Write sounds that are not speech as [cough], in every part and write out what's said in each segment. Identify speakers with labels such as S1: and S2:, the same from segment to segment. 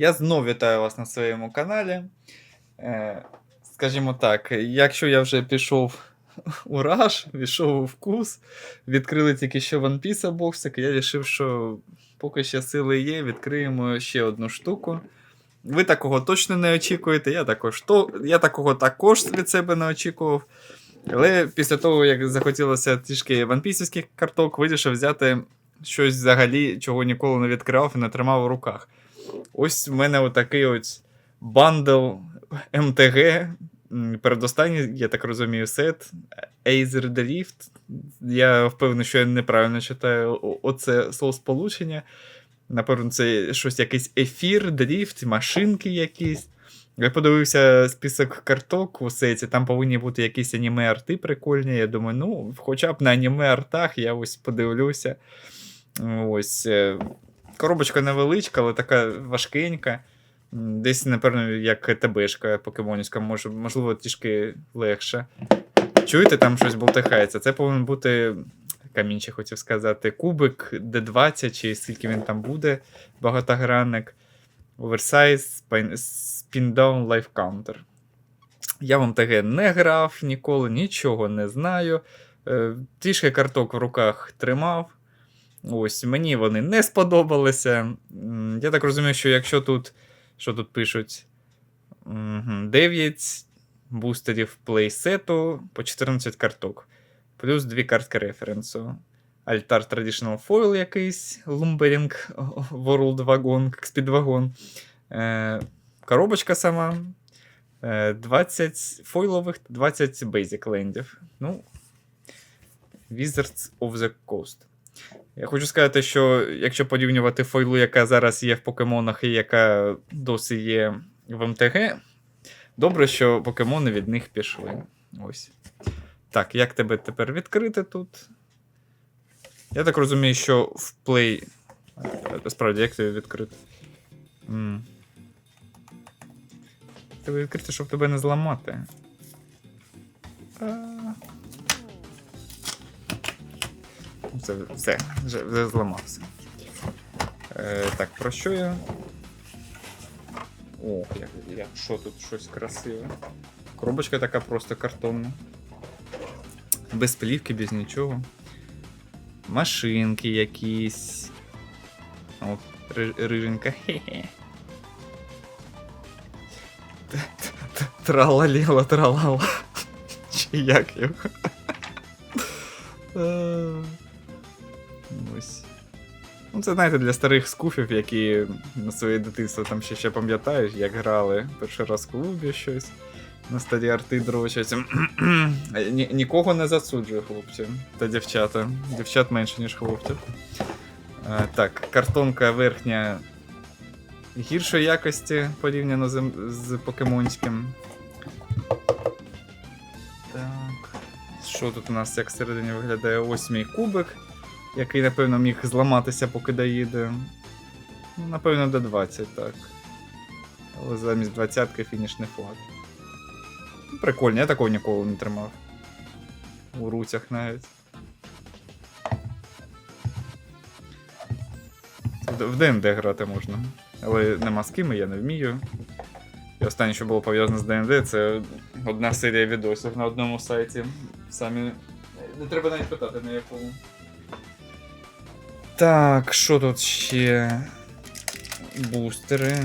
S1: Я знов вітаю вас на своєму каналі. Е, скажімо так, якщо я вже пішов [laughs] у раш, пішов у вкус, відкрили тільки що One Piece боксик, я вирішив, що поки ще сили є, відкриємо ще одну штуку. Ви такого точно не очікуєте, я також, то, я такого також від себе не очікував. Але після того, як захотілося трішки ванпісівських карток, вирішив взяти щось взагалі, чого ніколи не відкривав і не тримав у руках. Ось в мене отакий ось бандл МТГ. Передостанній, я так розумію, сет. Acer Drift. Я впевнений, що я неправильно читаю оце словосполучення. Напевно, це щось якийсь ефір, дріфт, машинки якісь. Я подивився список карток у сеті, там повинні бути якісь аніме-арти прикольні. Я думаю, ну, хоча б на аніме-артах я ось подивлюся. Ось. Коробочка невеличка, але така важкенька. Десь, напевно, як ТБшка покемонівська, може, можливо, трішки легше. Чуєте, там щось болтихається? Це повинен бути камінчик, хотів сказати. Кубик D20, чи скільки він там буде, багатогранник. Оверсайз, спіндаун, лайф каунтер. Я в МТГ не грав ніколи, нічого не знаю. Е, Трішки карток в руках тримав. Ось, мені вони не сподобалися. Я так розумію, що якщо тут, що тут пишуть, 9 бустерів плейсету по 14 карток, плюс 2 картки референсу. Альтар Traditional Foil якийсь, Lumbering World Wagon, Speedwagon. Е, коробочка сама. Е, 20 фойлових, 20 basic лендів. Ну, Wizards of the Coast. Я хочу сказати, що якщо порівнювати фойлу, яка зараз є в покемонах і яка досі є в МТГ, добре, що покемони від них пішли. Ось. Так, як тебе тепер відкрити тут? Я так розумію, що в. Е, Справді, як тебе відкрити? М. Тебе відкрити, щоб тебе не зламати. А. Все, все, вже, вже зламався. Е, так, про що я? Ох, як, як що тут щось красиве. Коробочка така просто картонна. Без плівки, без нічого. Машинки якісь. О, ри- риженька. Хе-хе. Тралаліла, тралала. Чи як його? Ну, це, знаєте, для старих скуфів, які на своє дитинство там ще, ще пам'ятають, як грали перший раз в клубі щось. На стадії арти дрочать. [clears throat] Ні, нікого не засуджую, хлопці та дівчата. Дівчат менше, ніж хлопців. Е, так, картонка верхня гіршої якості порівняно з, з покемонським. Так. Що тут у нас як всередині виглядає? Ось мій кубик, який, напевно, міг зламатися, поки доїде. Ну, напевно, до 20, так. Але замість 20-ки фінішний флаг. Ну, Прикольно, я такого ніколи не тримав. У руцях навіть. В ДНД грати можна. Але нема з ким, я не вмію. І останнє, що було пов'язане з ДНД, це одна серія відосів на одному сайті. Самі. Не треба навіть питати на якому. Так, що тут ще? Бустери.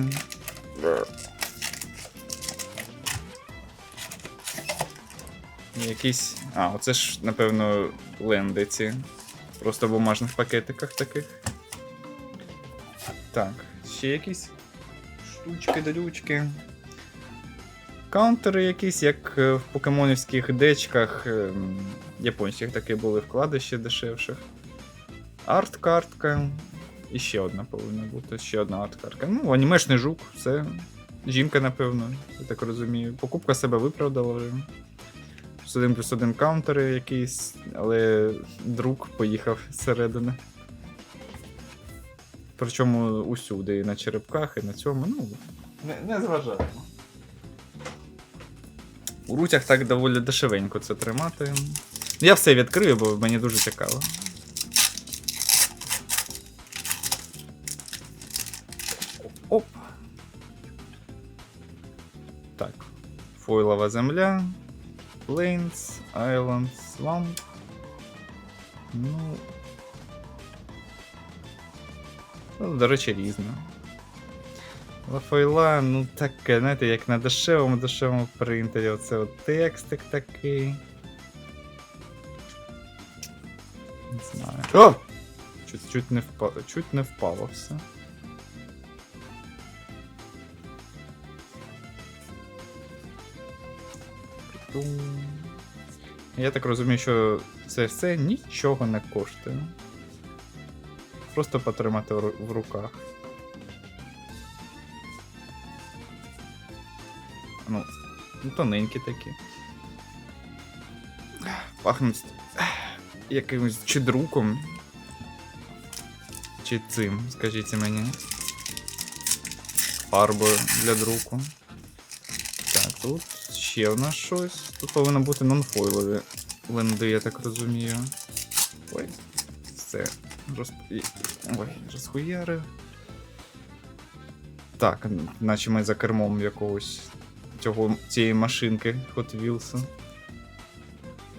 S1: Якісь. А, оце ж, напевно, лендиці. Просто в бумажних пакетиках таких. Так, ще якісь штучки, дрючки. Каунтери якісь, як е, в покемонівських дечках. ем, Японських такі були вкладиші дешевших. Арт-картка. І ще одна повинна бути. Ще одна арт-картка. Ну, анімешний жук, все. Жінка, напевно, я так розумію. Покупка себе виправдала вже. Плюс один плюс один каунтери якийсь, але друг поїхав зсередини. Причому усюди, і на черепках, і на цьому. Ну, не, не зважаємо. У руцях так доволі дешевенько це тримати. Я все відкрию, бо мені дуже цікаво. Фойлова земля. Plains, Island, Swamp. Ну. ну до речі, різно. Лафайла, ну таке, знаєте, як на дешевому дешевому принтері. Оце от текстик такий. Не знаю. О! Чуть, чуть, не впало, чуть не впало все. Я так розумію, що це все нічого не коштує. Просто потримати в руках. Ну, ну тоненькі такі. Пахнуть якимось чи друком. Чи цим, скажіть мені. Фарбою для друку. Тут ще в нас щось. Тут повинно бути нонфойлові ленди, я так розумію. Ой, все. Розп... Ой, розхуяри. Так, наче ми за кермом якогось цього, цієї машинки Hot Wheels.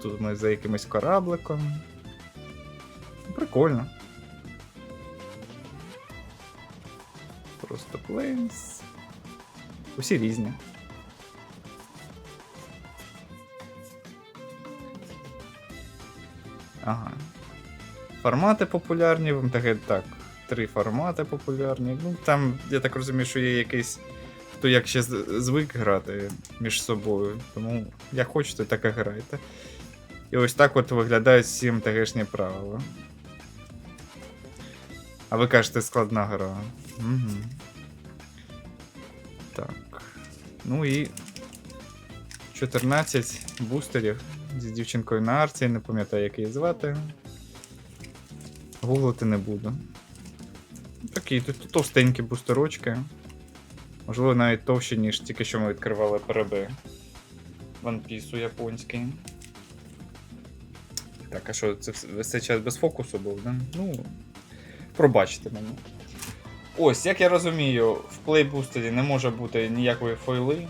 S1: Тут ми за якимось корабликом. Прикольно. Просто planes. Усі різні. Ага. Формати популярні, в МТГ так. Три формати популярні. Ну, там, я так розумію, що є якийсь. Хто як ще звик грати між собою. Тому як хочете, так і грайте. І ось так от виглядають всі МТГшні правила. А ви кажете, складна гра. Угу. Так. Ну і 14 бустерів з дівчинкою на арці, не пам'ятаю, як її звати. Гуглити не буду. Такі тут товстенькі бустерочки. Можливо, навіть товщі, ніж тільки що ми відкривали переби Piece японський. Так, а що, це весь цей час без фокусу був, да? Ну, пробачте мене. Ось, як я розумію, в плейбустері не може бути ніякої фойли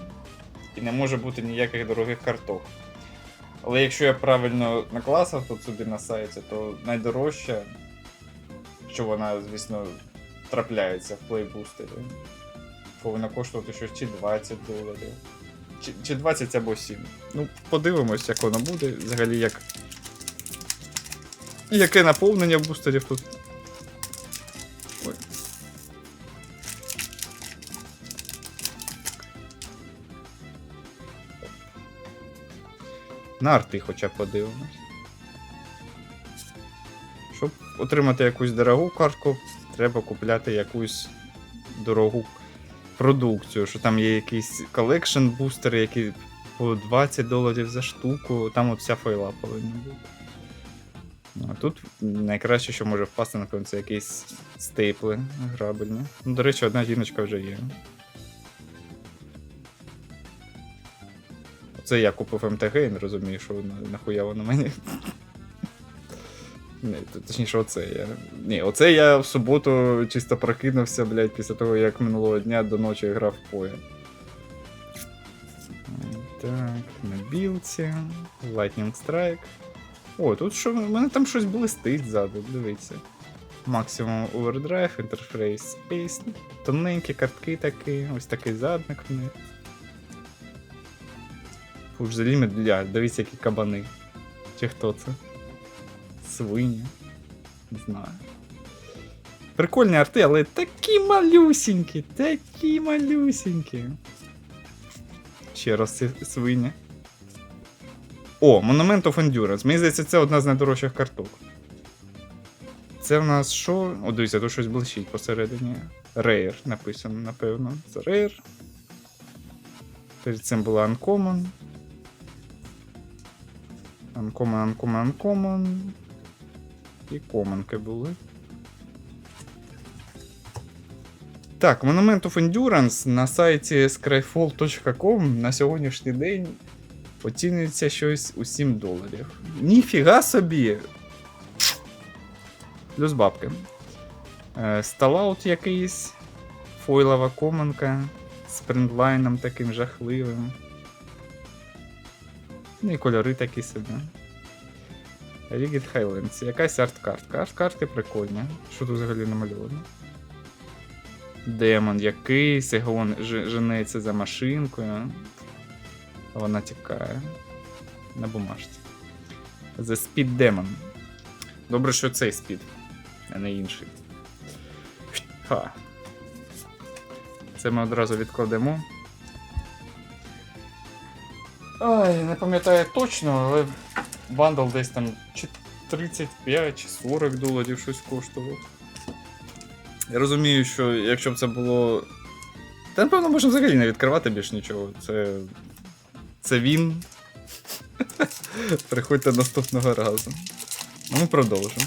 S1: і не може бути ніяких дорогих карток. Але якщо я правильно накласав тут собі на сайті, то найдорожче, що вона, звісно, трапляється в плейбустері, повинна коштувати щось чи 20 доларів. Чи, чи 20 або 7. Ну, подивимось, як воно буде. Взагалі, як. Яке наповнення бустерів тут. На арти хоча б подивимось. Щоб отримати якусь дорогу картку, треба купляти якусь дорогу продукцію, що там є якийсь колекшн бустери, які по 20 доларів за штуку, там от вся файла повинна бути. Ну, а тут найкраще, що може впасти, напевно, це якісь стейпли грабельні. Ну, до речі, одна жіночка вже є. Це я купив МТГ і не розумію, що нахуя воно мені. Ні, точніше, оце я. Ні, оце я в суботу чисто прокинувся, блядь, після того, як минулого дня до ночі грав поя. Так, на білці. Lightning Strike. О, тут що, в мене там щось блистить ззаду, дивіться. Максимум Overdrive, Interface Space. Тоненькі картки такі, ось такий задник в них. Фу, ж ліміт, бля, дивіться, які кабани. Чи хто це? Свині. Не знаю. Прикольні арти, але такі малюсінькі, такі малюсінькі. Ще раз ці свині. О, Monument of Endurance. Мені здається, це одна з найдорожчих карток. Це в нас що? О, дивіться, тут щось блищить посередині. Rare написано, напевно. Це Rare. Перед цим була Uncommon. Uncommon, Uncommon, Uncommon. І команки були. Так, Monument of Endurance на сайті scryfall.com на сьогоднішній день оцінюється щось у 7 доларів. Ніфіга собі! Плюс бабки. Е, Сталаут якийсь. Фойлова команка з таким жахливим. Ну і кольори такі собі. Rigid Highlands. Якась арт-картка. Арт-картки прикольні. Що тут взагалі намальовано? Демон якийсь, його женеться за машинкою. Вона тікає. На бумажці. The Speed Demon. Добре, що цей спід, а не інший. Ха. Це ми одразу відкладемо. Ой, не пам'ятаю точно, але бандл десь там чи 35 чи 40 доларів щось коштував. Я розумію, що якщо б це було. Та напевно можна взагалі не відкривати більш нічого. Це. Це він. [laughs] Приходьте наступного разу. Ну, ми продовжимо.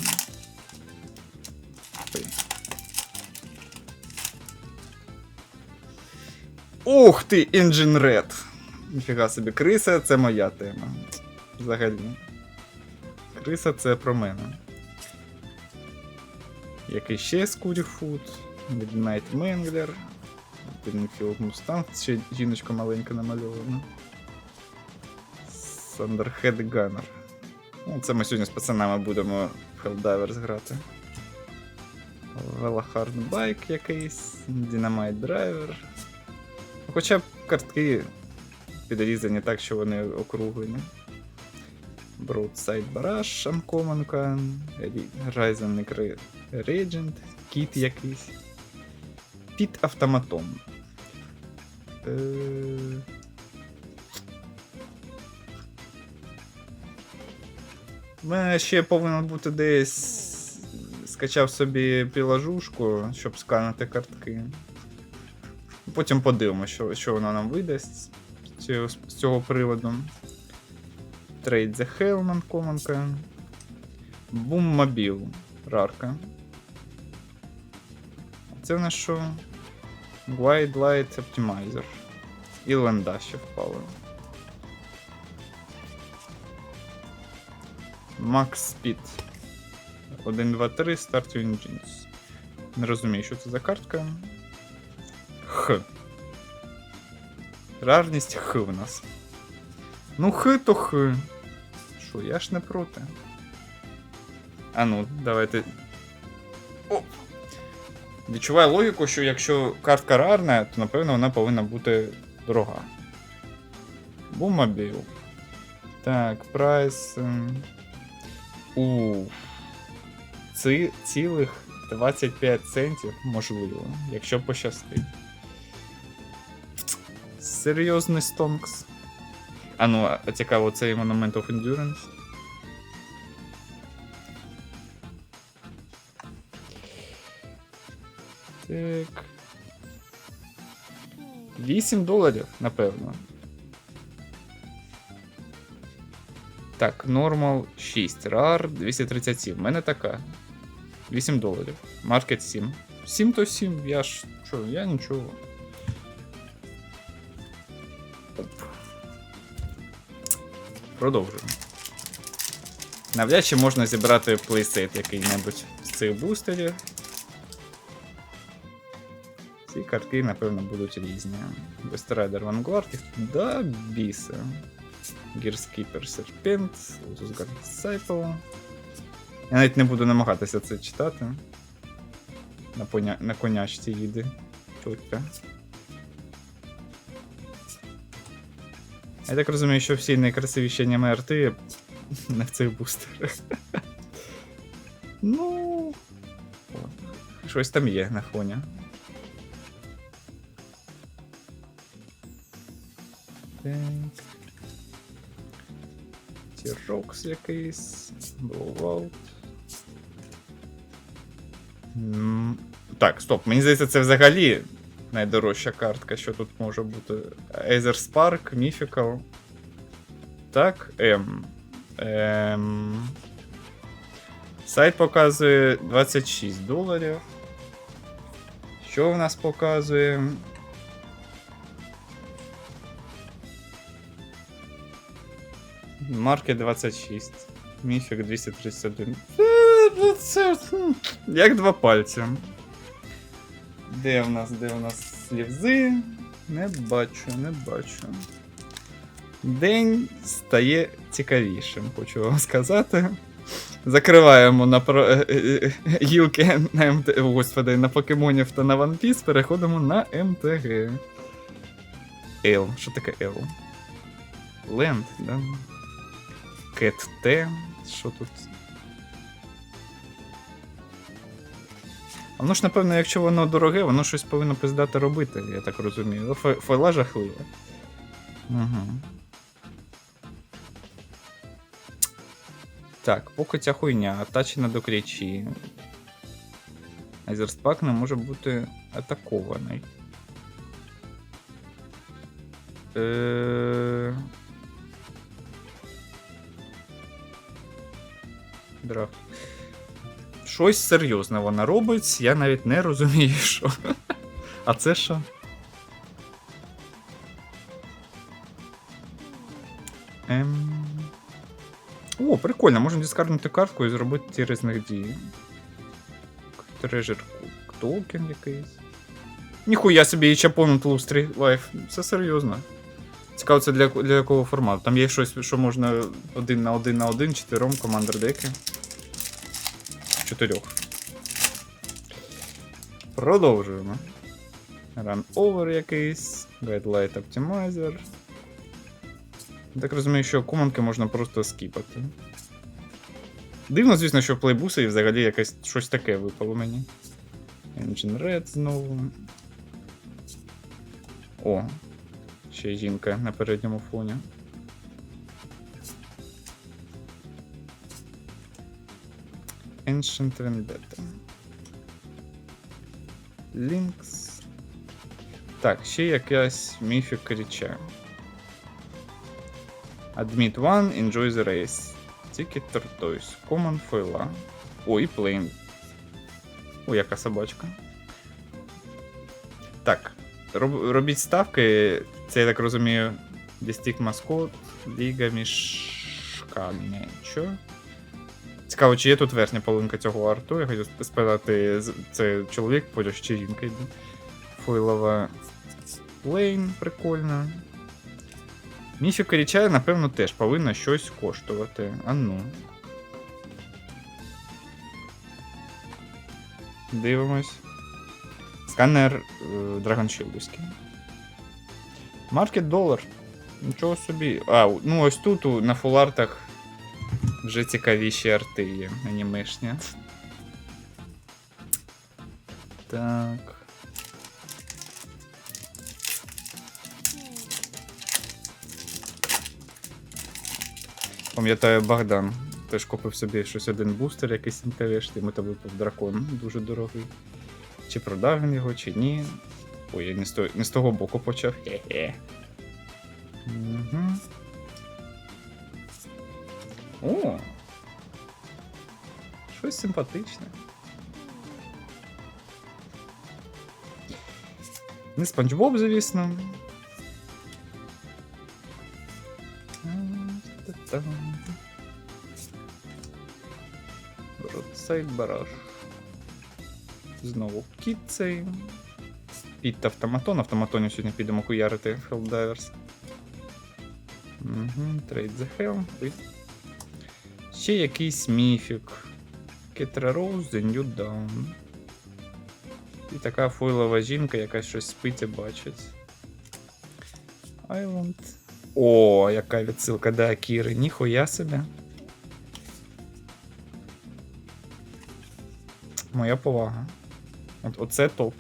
S1: Ух ти, Engine Red! Ніфіга собі, криса це моя тема. Взагалі. Криса це про мене. Який ще Скуріфуд, Midnight Mangler, Greenfield Mustang, ще жіночка маленька намальована. Thunderhead Gunner. Ну, це ми сьогодні з пацанами будемо в Helldivers грати. Bike якийсь, Dynamite Driver. Хоча б картки підрізані так, що вони округлені. Broadside Barrage, Can, Ryzen Regent, кіт якийсь. Піт автоматон. Е... Мене ще повинен бути десь. Скачав собі приложушку, щоб сканати картки. Потім подивимося, що, що воно нам видасть цього, з цього приводу. Trade the Hellman команка. Mobile. Рарка. Це в нас що? Wide Light Optimizer. І ленда ще впала. Max Speed. 1, 2, 3, Start Engines. Не розумію, що це за картка. Х. Рарність Х у нас. Ну, Х то Х. Що, я ж не проти. А ну, давайте. Оп. Відчуваю логіку, що якщо картка рарна, то напевно вона повинна бути дорога. Бумобіл. Так, прайс. ем, У. Ці, цілих 25 центів можливо, якщо пощастить. Серйозний стонкс. А ну, а цікаво, цей Monument of Endurance. Так. 8 доларів, напевно. Так, нормал 6. Рар 237. У мене така. 8 доларів. Маркет 7. 7 то 7. Я ж. Що, я нічого. Продовжуємо. Навряд чи можна зібрати плейсет який-небудь з цих бустерів. Ці картки, напевно, будуть різні. Rider Vanguard, да біса. Gearskipper Serpent, Lotus Guard Disciple. Я навіть не буду намагатися це читати. На, поня... на конячці їде. Чутка. Я так розумію, що всі найкрасивіші аніме арти не в цих бустерах. ну. Щось там є на фоні. Тірокс якийсь. Blowout. Так, стоп, мені здається, це взагалі найдорожча картка, що тут може бути. Aether Spark, Mythical. Так, М. Ем... Сайт показує 26 доларів. Що в нас показує? Марки 26. Міфік 231. Е, ну Це як два пальця. Де в нас, де в нас слівзи? Не бачу, не бачу. День стає цікавішим, хочу вам сказати. Закриваємо на про... е, е, е, гілки на МТ... Господи, на покемонів та на One Piece, переходимо на МТГ. Л. Що таке Л? Ленд, да? Кет Т. Що тут? Воно ж, напевно, якщо воно дороге, воно щось повинно пиздати робити, я так розумію. Ну, Файла жахлива. Угу. Так, поки ця хуйня, атачена до крічі. Айзерспак не може бути атакований. Е... Драфт. Щось серйозне вона робить, я навіть не розумію, [laughs] що. А це що? Ем... О, прикольно, можна дискарднути картку і зробити ті різних дій. Трежер токен якийсь. Ніхуя собі і чапон Тлустрі лайф. Це серйозно. Цікаво, це для, для якого формату. Там є щось, що можна один на один на один, чотирьом командер деки. Чотирьох. Продовжуємо. Run over якийсь. Guidelight Optimizer. Так розумію, що команки можна просто скіпати. Дивно, звісно, що в плейбусі взагалі якесь щось таке випало мені. Engine Red знову. О, ще жінка на передньому фоні. Ancient Vendetta. Links. Так, ще якась міфік річа. Admit one, enjoy the race. Ticket Tortoise. Common фойла. О, і Plain. О, яка собачка. Так. Роб, робіть ставки. Це, я так розумію, Дістік Маскот, Ліга мішками. Що? Цікаво, чи є тут верхня половинка цього арту. Я хотів спитати, це чоловік, потім чи жінка йде. Фойлова Лейн, прикольно. Міфіка річа, напевно, теж повинна щось коштувати. А ну. Дивимось. Сканер е, Драгоншилдовський. Маркет долар. Нічого собі. А, ну ось тут на фулартах вже цікавіші арти є анімешні. Так. Пам'ятаю, Богдан теж купив собі щось один бустер, якийсь МТВшний, йому то випав дракон дуже дорогий. Чи продав він його, чи ні. Ой, я не з того боку почав. Хе-хе. Угу. О! Щось симпатичне. Не Спанч Боб, звісно. Та-та-там. Бараж. Знову кіт цей. Піт автоматон. Автоматоні сьогодні підемо хуярити Helldiver's. Угу, Trade the Helm. Ще якийсь міфік. Кетра Rose, The New Dawn. І така фойлова жінка, яка щось спить і бачить. Island. О, яка відсилка до Акіри. Ніхуя собі. Моя повага. От, оце топ.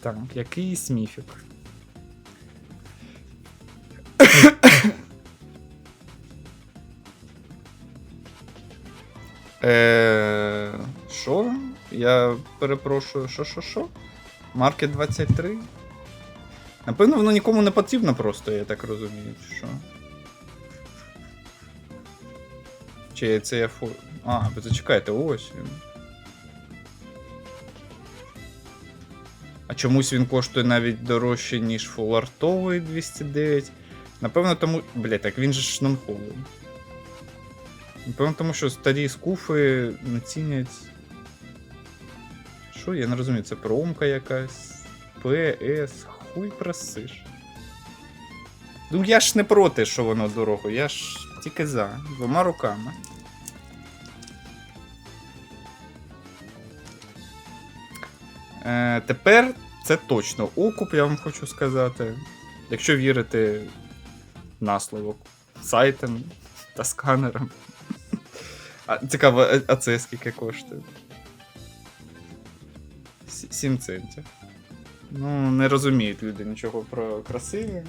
S1: Так, якийсь міфік. Е, Що? Я перепрошую, що, що, що? Маркет 23? Напевно, воно нікому не потрібно просто, я так розумію, що. Чи це я фу. А, ви зачекайте, ось він. А чомусь він коштує навіть дорожче, ніж фулартовий 209. Напевно, тому. Бля, так він же ж нонхолий. Напевно, тому що старі скуфи не цінять. Що, я не розумію, це промка якась. ПС, хуй просиш. Ну я ж не проти, що воно дорого, я ж тільки за. Двома руками. Е, тепер це точно окуп, я вам хочу сказати. Якщо вірити на слово сайтам та сканерам. А, цікаво, а, а це скільки коштує? Сі- 7 центів. Ну, не розуміють люди нічого про красиві.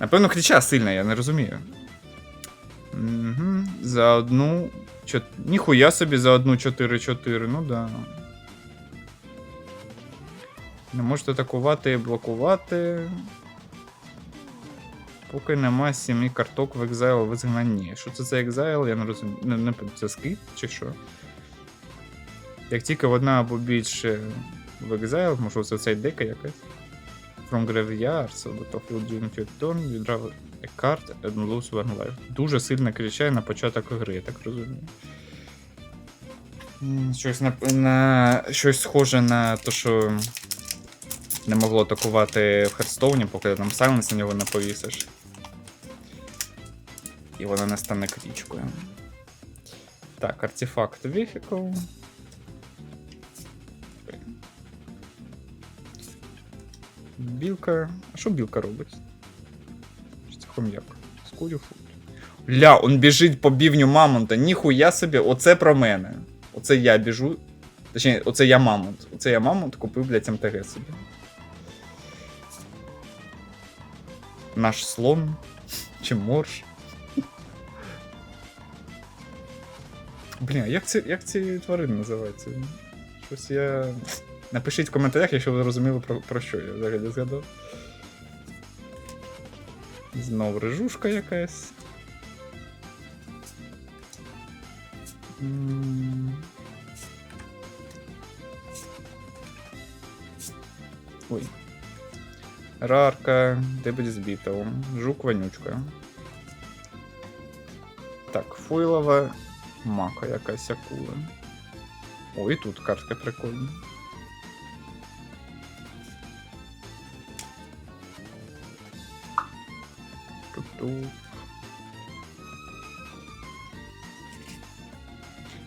S1: Напевно, кліча сильна, я не розумію. Угу. За одну. Чот... Ніхуя собі за одну 4-4, ну да. Не можете атакувати блокувати. Поки нема сімі карток в екзайл в визгнанні. Що це за екзайл, я не розумію. Не, не, це скид чи що? Як тільки одна або більше в екзайл, може це цей дека якась. From graveyard, so the top will during your turn, you draw a card and lose one life. Дуже сильно кричає на початок гри, я так розумію. Щось на, на щось схоже на те, що не могло атакувати в Херстоуні, поки там сайленс на нього не повісиш. І вона не стане крічкою. Так, артефакт Vehicle. Білка. А що білка робить? Чи Це хом'як. Скурю фут. Ля, он біжить по бівню мамонта. Ніхуя собі, оце про мене. Оце я біжу. Точніше, оце я мамонт. Оце я мамонт купив, блядь, МТГ собі. Наш слон. Чи морж. Блін, як ці, як ці тварини називаються? Щось я. Напишіть в коментарях, якщо ви розуміли, про, про що я взагалі згадав. Знов рижушка якась. Ой. Рарка, дебель збітого. Жук вонючка. Так, фойлова мака якась акула. О, і тут картка прикольна. Ту-ту.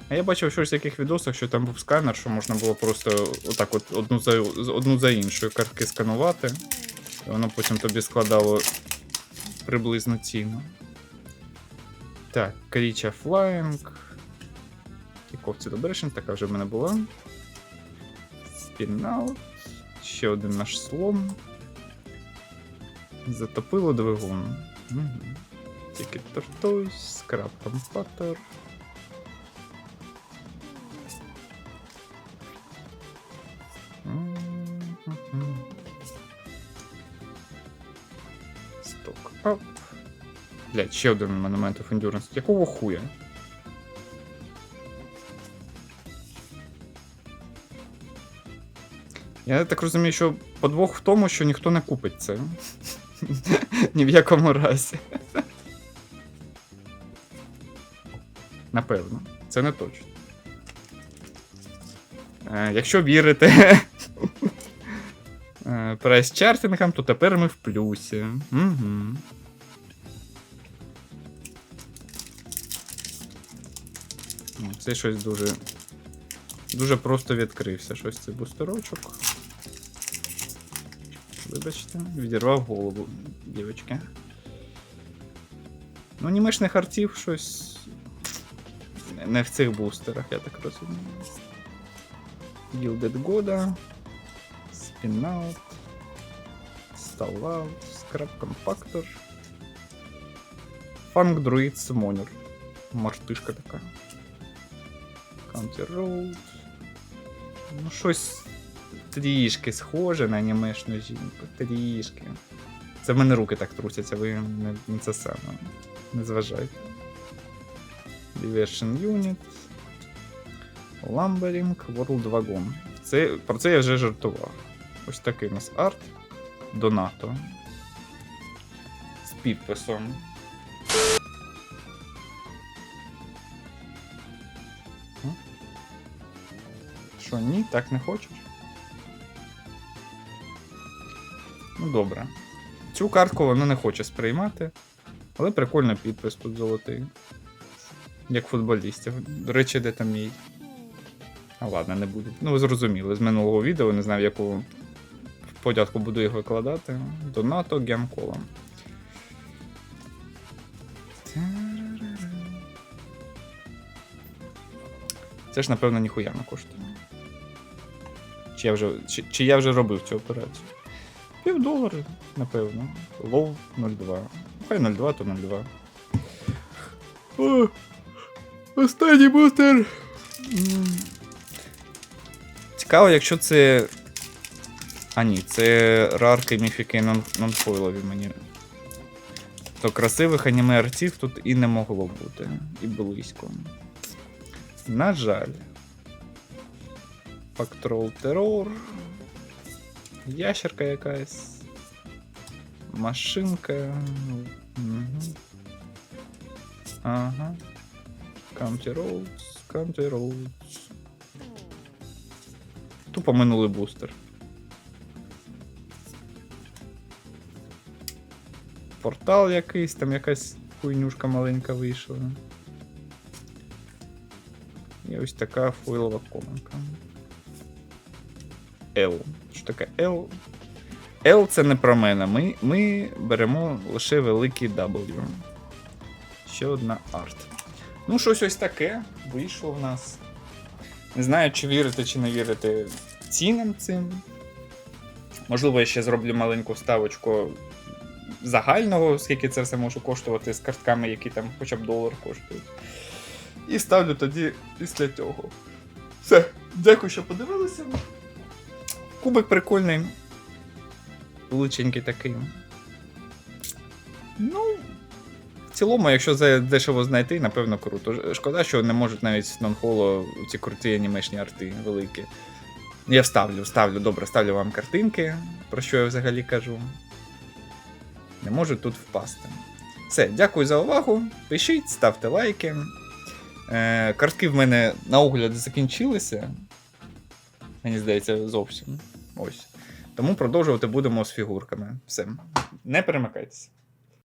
S1: А я бачив щось в яких відосах, що там був сканер, що можна було просто отак от одну за, одну за іншою картки сканувати. І воно потім тобі складало приблизно ціну. Так, Кріча Flying. Кіков Celebration, така вже в мене була. Спінал. Ще один наш слон. Затопило двигун. Угу. Тільки тортусь, скраб компатор. Сток ап. Блять, ще один монумент of Endurance. Якого хуя? Я так розумію, що подвох в тому, що ніхто не купить це. Ні в якому разі. Напевно, це не точно. Е, якщо вірити е, прайс-чартингам, то тепер ми в плюсі. Угу. Це щось дуже. Дуже просто відкрився. Щось це бустерочок. Вибачте, відірвав голову, дівчатки. Ну, анімешних артів щось. не- Не в цих бустерах, я так розумію. Gilded Года. Spinout. Stallout. Scrap Compactor. Funk Druid Summoner. Мартишка така. Counter Road. Ну, щось трішки схоже на анімешну жінку. Трішки. Це в мене руки так трусяться, ви не, не це саме. Не зважайте. Diversion Unit. Lumbering World Wagon. Це, про це я вже жартував. Ось такий у нас арт. Донато. З підписом. Що, ні, так не хочеш? Ну добре. Цю картку воно не хоче сприймати. Але прикольно підпис тут золотий. Як футболістів. До речі, де там мій. А ладно, не буду. Ну, ви зрозуміли, з минулого відео, не знаю, в яку подятку буду їх викладати. Донато гемкола. Це ж, напевно, ніхуя не коштує. Чи я вже, чи, чи я вже робив цю операцію? Пів долара, напевно. Лов 0,2. Хай 0,2, то 0,2. О, останній бустер. Цікаво, якщо це. А ні, це рарки, міфіки, нон- нонфойлові мені. То красивих аніме артів тут і не могло бути. І близько. На жаль. Пактрол терор. Ящерка якась. Машинка. Угу. Ага. County Roads, County Roads. Тупо минулий бустер. Портал якийсь, там якась хуйнюшка маленька вийшла. І ось така фойлова команка. L. Що таке L? L це не про мене. Ми, ми беремо лише великий W. Ще одна арт. Ну, щось ось таке вийшло в нас. Не знаю, чи вірити, чи не вірити цінам цим. Можливо, я ще зроблю маленьку ставочку загального, скільки це все може коштувати з картками, які там хоча б долар коштують. І ставлю тоді після цього. Все, дякую, що подивилися. Кубик прикольний. Величенький такий. Ну, в цілому, якщо за дешево знайти, напевно круто. Шкода, що не можуть навіть нонхоло ці круті анімешні арти великі. Я вставлю, вставлю, добре, ставлю вам картинки, про що я взагалі кажу. Не можуть тут впасти. Все, дякую за увагу. Пишіть, ставте лайки. Е, картки в мене на огляд закінчилися. Мені здається, зовсім. Ось. Тому продовжувати будемо з фігурками. Все. Не перемикайтеся.